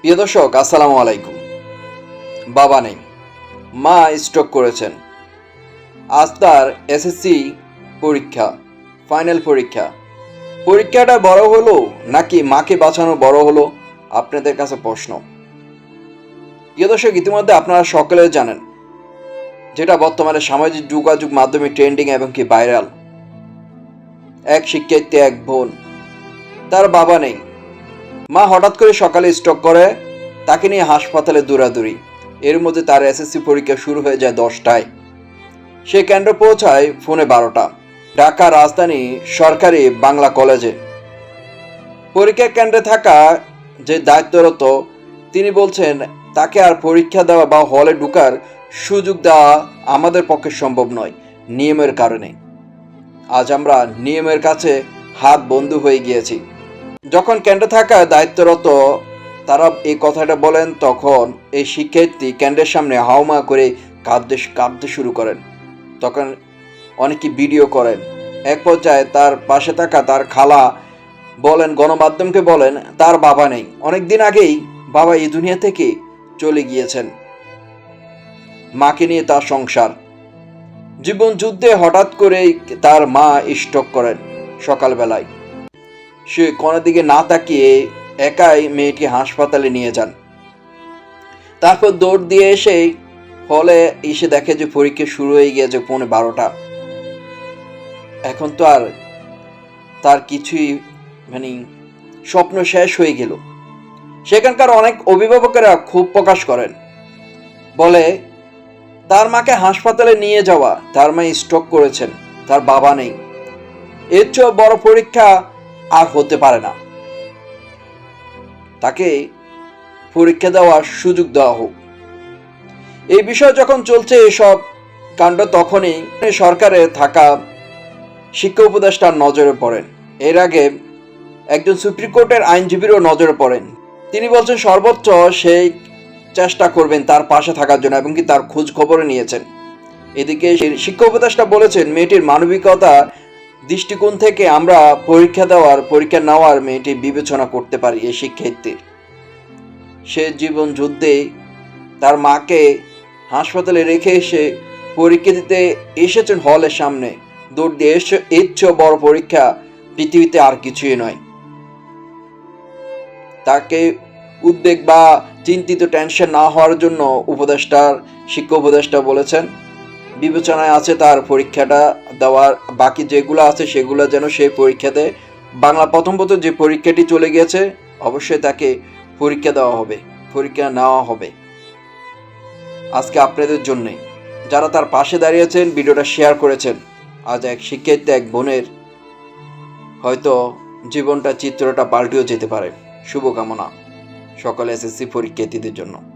প্রিয় দর্শক, আসসালামু আলাইকুম। বাবা নেই, মা স্ট্রোক করেছেন। আজ তার এসএসসি পরীক্ষা ফাইনাল পরীক্ষা। পরীক্ষাটা বড় হলো নাকি মাকে বাঁচানো বড় হলো? আপনাদের কাছে প্রশ্ন। প্রিয় দর্শক, ইতিমধ্যে আপনারা সকলে জানেন যেটা বর্তমানে সামাজিক যোগাযোগ মাধ্যমে ট্রেন্ডিং এবং কি ভাইরাল এক শিক্ষার্থী, এক বোন, তার বাবা নেই। মা হঠাৎ করে সকালে স্ট্রোক করে, তাকে নিয়ে হাসপাতালে দৌড়াদৌড়ি। এর মধ্যে তার এসএসসি পরীক্ষা শুরু হয়ে যায় দশটায়। সে কেন্দ্র পৌঁছায় ফোনে বারোটা। ঢাকা রাজধানী সরকারি বাংলা কলেজে। পরীক্ষা কেন্দ্রে থাকা যে দায়িত্বরত, তিনি বলছেন তাকে আর পরীক্ষা দেওয়া বা হলে ঢুকার সুযোগ দেওয়া আমাদের পক্ষে সম্ভব নয়, নিয়মের কারণে। আজ আমরা নিয়মের কাছে হাত বন্ধু হয়ে গিয়েছি। যখন কেন্দ্রে থাকা দায়িত্বরত তারা এই কথাটা বলেন, তখন এই শিক্ষার্থী কেন্দ্রের সামনে হাওমা করে কাঁদতে কাঁদতে শুরু করেন। তখন অনেকে ভিডিও করেন। এক পর্যায়ে তার পাশে থাকা তার খালা বলেন, গণমাধ্যমকে বলেন, তার বাবা নেই। অনেক দিন আগেই বাবা এই দুনিয়া থেকে চলে গিয়েছেন। মাকে নিয়ে তার সংসার। জীবন যুদ্ধে হঠাৎ করেই তার মা স্ট্রোক করেন সকালবেলায়। সে কোনো দিকে না তাকিয়ে একাই মেয়েটি হাসপাতালে নিয়ে যান। তারপর দৌড় দিয়ে এসে হলে এসে দেখে যে পরীক্ষা শুরু হয়ে গিয়েছে পৌনে বারোটা। এখন তো আর তার কিছুই মানে স্বপ্ন শেষ হয়ে গেল। সেখানকার অনেক অভিভাবকেরা ক্ষোভ প্রকাশ করেন। বলে, তার মাকে হাসপাতালে নিয়ে যাওয়া, তার মা স্ট্রোক করেছেন, তার বাবা নেই। এর চেয়েও বড় পরীক্ষা আর হতে পারে না। তাকে পরীক্ষা দেওয়ার সুযোগ দেওয়া হোক। এই বিষয় যখন চলছে এসব কাণ্ড, তখনই সরকারে থাকা শিক্ষা উপদেষ্টার নজরে পড়েন। এর আগে একজন সুপ্রিম কোর্টের আইনজীবীরও নজরে পড়েন। তিনি বলছেন, সর্বোচ্চ সেই চেষ্টা করবেন তার পাশে থাকার জন্য এবং কি তার খোঁজ খবরও নিয়েছেন। এদিকে শিক্ষা উপদেষ্টা বলেছেন, মেয়েটির মানবিকতা দৃষ্টিকোণ থেকে আমরা পরীক্ষা দেওয়ার, পরীক্ষা নেওয়ার মেয়েটি বিবেচনা করতে পারি এই শিক্ষার্থীর। সে জীবন যুদ্ধে তার মাকে হাসপাতালে রেখে এসে পরীক্ষা দিতে এসেছেন হলের সামনে। দৌড় দিয়ে এসে, এর বড় পরীক্ষা পৃথিবীতে আর কিছুই নয়। তাকে উদ্বেগ বা চিন্তিত টেনশন না হওয়ার জন্য উপদেষ্টার শিক্ষা উপদেষ্টা বলেছেন। বিবেচনায় আছে তার পরীক্ষাটা দেওয়ার। বাকি যেগুলো আছে সেগুলো যেন সেই পরীক্ষাতে, বাংলা প্রথম প্রথম যে পরীক্ষাটি চলে গেছে অবশ্যই তাকে পরীক্ষা দেওয়া হবে, পরীক্ষা নেওয়া হবে। আজকে আপনাদের জন্যে যারা তার পাশে দাঁড়িয়েছেন ভিডিওটা শেয়ার করেছেন, আজ এক শিক্ষার্থী, এক বোনের হয়তো জীবনটা, চিত্রটা পাল্টেও যেতে পারে। শুভকামনা। সকল এসএসসি পরীক্ষার্থীদের জন্য।